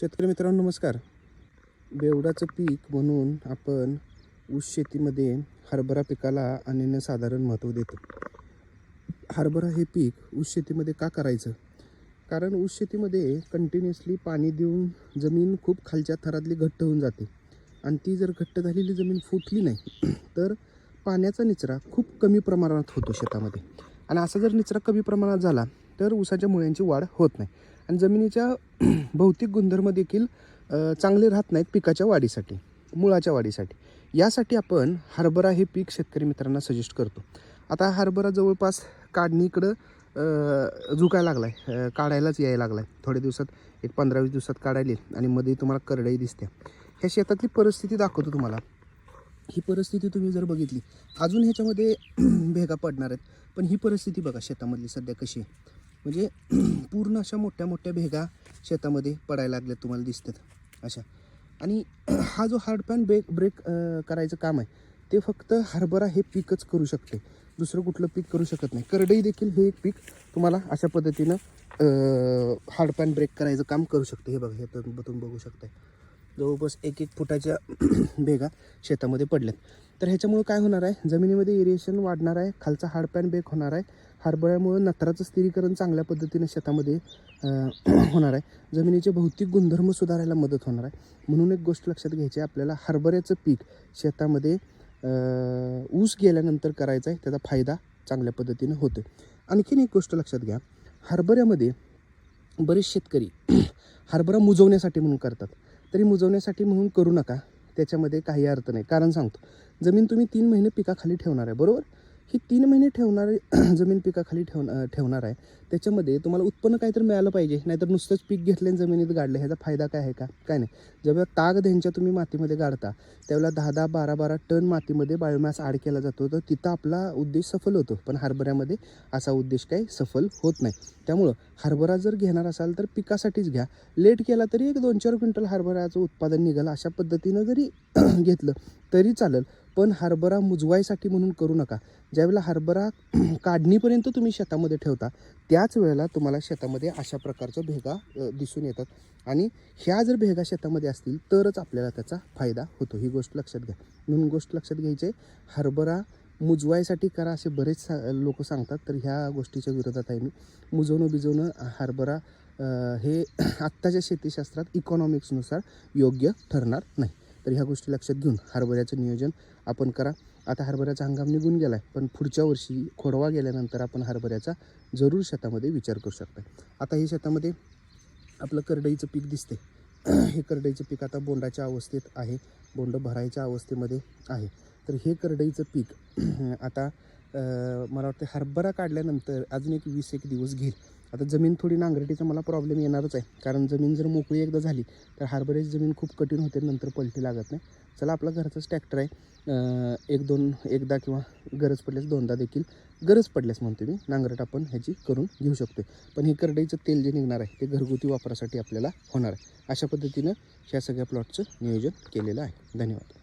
शेतकरी मित्रांनो नमस्कार. बेवडाचं पीक म्हणून आपण ऊस शेतीमध्ये हरभरा पिकाला अनन्यसाधारण महत्त्व देतो. हरभरा हे पीक ऊस शेतीमध्ये का करायचं? कारण ऊस शेतीमध्ये कंटिन्युअसली पाणी देऊन जमीन खूप खालच्या थरातली घट्ट होऊन जाते. आणि ती जर घट्ट झालेली जमीन फुटली नाही तर पाण्याचा निचरा खूप कमी प्रमाणात होतो शेतामध्ये. आणि असा जर निचरा कमी प्रमाणात झाला तर ऊसाच्या मुळ्यांची वाढ होत नाही. आणि जमिनीच्या भौतिक गुणधर्म देखील चांगले राहत नाहीत पिकाच्या वाढीसाठी मुळाच्या वाढीसाठी. यासाठी आपण हरभरा हे पीक शेतकरी मित्रांना सजेस्ट करतो. आता हरभरा जवळपास काढणीकडं झुकायला लागला आहे काढायलाच यायला लागला आहे थोड्या दिवसात एक पंधरा वीस दिवसात काढायली आणि मध्ये तुम्हाला करडई दिसते. ह्या शेतातली परिस्थिती दाखवतो तुम्हाला. ही परिस्थिती तुम्ही जर बघितली अजून ह्याच्यामध्ये भेगा पडणार आहेत. पण ही परिस्थिती बघा शेतामधली सध्या कशी आहे. म्हणजे पूर्ण अशा मोठ्या मोठ्या भेगा शेतामध्ये पडायला लागल्यात तुम्हाला दिसतात. अशा. आणि हा जो हार्ड पॅन ब्रेक ब्रेक करायचं काम आहे ते फक्त हरभरा हे पीकच करू शकते. दुसरं कुठलं पीक करू शकत नाही. करडई देखील हे एक पीक तुम्हाला अशा पद्धतीनं हार्ड पॅन ब्रेक करायचं काम करू शकते. हे बघा हे तुम्ही बघू शकताय. जवळपास एक एक फुटाच्या बेगा शेतामध्ये पडल्यात. तर ह्याच्यामुळं काय होणार आहे? जमिनीमध्ये इरिएशन वाढणार आहे खालचा हाडपॅन बेक होणार आहे. हरभऱ्यामुळं नत्राचं स्थिरीकरण चांगल्या पद्धतीने शेतामध्ये होणार आहे. जमिनीचे भौतिक गुणधर्म सुधारायला मदत होणार आहे. म्हणून एक गोष्ट लक्षात घ्यायची आहे आपल्याला हरभऱ्याचं पीक शेतामध्ये ऊस गेल्यानंतर करायचा आहे त्याचा फायदा चांगल्या पद्धतीने होतो आणखीन एक गोष्ट लक्षात घ्या. हरभऱ्यामध्ये बरेच शेतकरी हरभरा मुजवण्यासाठी म्हणून करतात. तरी मुजवण्यासाठी म्हणून करू नका. त्याच्यामध्ये काही अर्थ नाही. कारण सांगतो जमीन तुम्ही तीन महिने पिकाखाली ठेवणार आहे बरोबर? ही तीन महिने ठेवणारी जमीन पिकाखाली ठेव ठेवणार आहे. त्याच्यामध्ये तुम्हाला उत्पन्न काहीतरी मिळालं पाहिजे नाहीतर नुसतंच पीक घेतलं आणि जमिनीत गाडलं. ह्याचा फायदा काय आहे का? काय नाही. जेव्हा ताग त्यांच्या तुम्ही मातीमध्ये गाडता त्यावेळेला दहा दहा बारा बारा टन मातीमध्ये बायोमॅस आड केला जातो. तर तिथं आपला उद्देश सफल होतो. पण हरभऱ्यामध्ये असा उद्देश काही सफल होत नाही. त्यामुळं हरभरा जर घेणार असाल तर पिकासाठीच घ्या. लेट केला तरी एक दोन चार क्विंटल हरभऱ्याचं उत्पादन निघालं. अशा पद्धतीनं जरी घेतलं तरी चालेल. पण हरभरा मुजवायसाठी म्हणून करू नका. ज्यावेळेला हरभरा काढणीपर्यंत तुम्ही शेतामध्ये ठेवता त्याच वेळेला तुम्हाला शेतामध्ये अशा प्रकारच्या भेगा दिसून येतात. आणि ह्या जर भेगा शेतामध्ये असतील तरच आपल्याला त्याचा फायदा होतो. ही गोष्ट लक्षात घ्या. म्हणून गोष्ट लक्षात घ्यायची हरभरा मुजवायसाठी करा असे बरेच सा लोक सांगतात तर ह्या गोष्टीच्या विरोधात आहे मी. मुजवणं बिजवणं हरभरा हे आत्ताच्या शेतीशास्त्रात इकॉनॉमिक्सनुसार योग्य ठरणार नाही. तर ह्या गोष्टी लक्षात घेऊन हरभऱ्याचं नियोजन आपण करा. आता हरभऱ्याचा हंगाम निघून गेला आहे पण पुढच्या वर्षी खोडवा गेल्यानंतर आपण हरभऱ्याचा जरूर शेतामध्ये विचार करू शकता. आता हे शेतामध्ये आपलं करडईचं पीक दिसते हे करडईचं पीक आता बोंडाच्या अवस्थेत आहे. बोंड भरायच्या अवस्थेमध्ये आहे. तर हे करडईचं पीक आता मला वाटतं हरभरा काढल्यानंतर अजून एक वीस एक दिवस घेईल. आता जमीन थोडी नांगरटीचा मला प्रॉब्लेम येणारच आहे. कारण जमीन जर मोकळी एकदा झाली तर हरभऱ्याची जमीन खूप कठीण होते नंतर पलटी लागत नाही. चला आपला घरचाच ट्रॅक्टर आहे. एक दोन एकदा किंवा गरज पडल्यास दोनदा देखील गरज पडल्यास म्हणतो मी नांगरट आपण ह्याची करून घेऊ शकतो पण हे करडईचं तेल जे निघणार आहे ते घरगुती वापरासाठी आपल्याला होणार आहे. अशा पद्धतीनं ह्या सगळ्या प्लॉटचं नियोजन केलेलं आहे. धन्यवाद.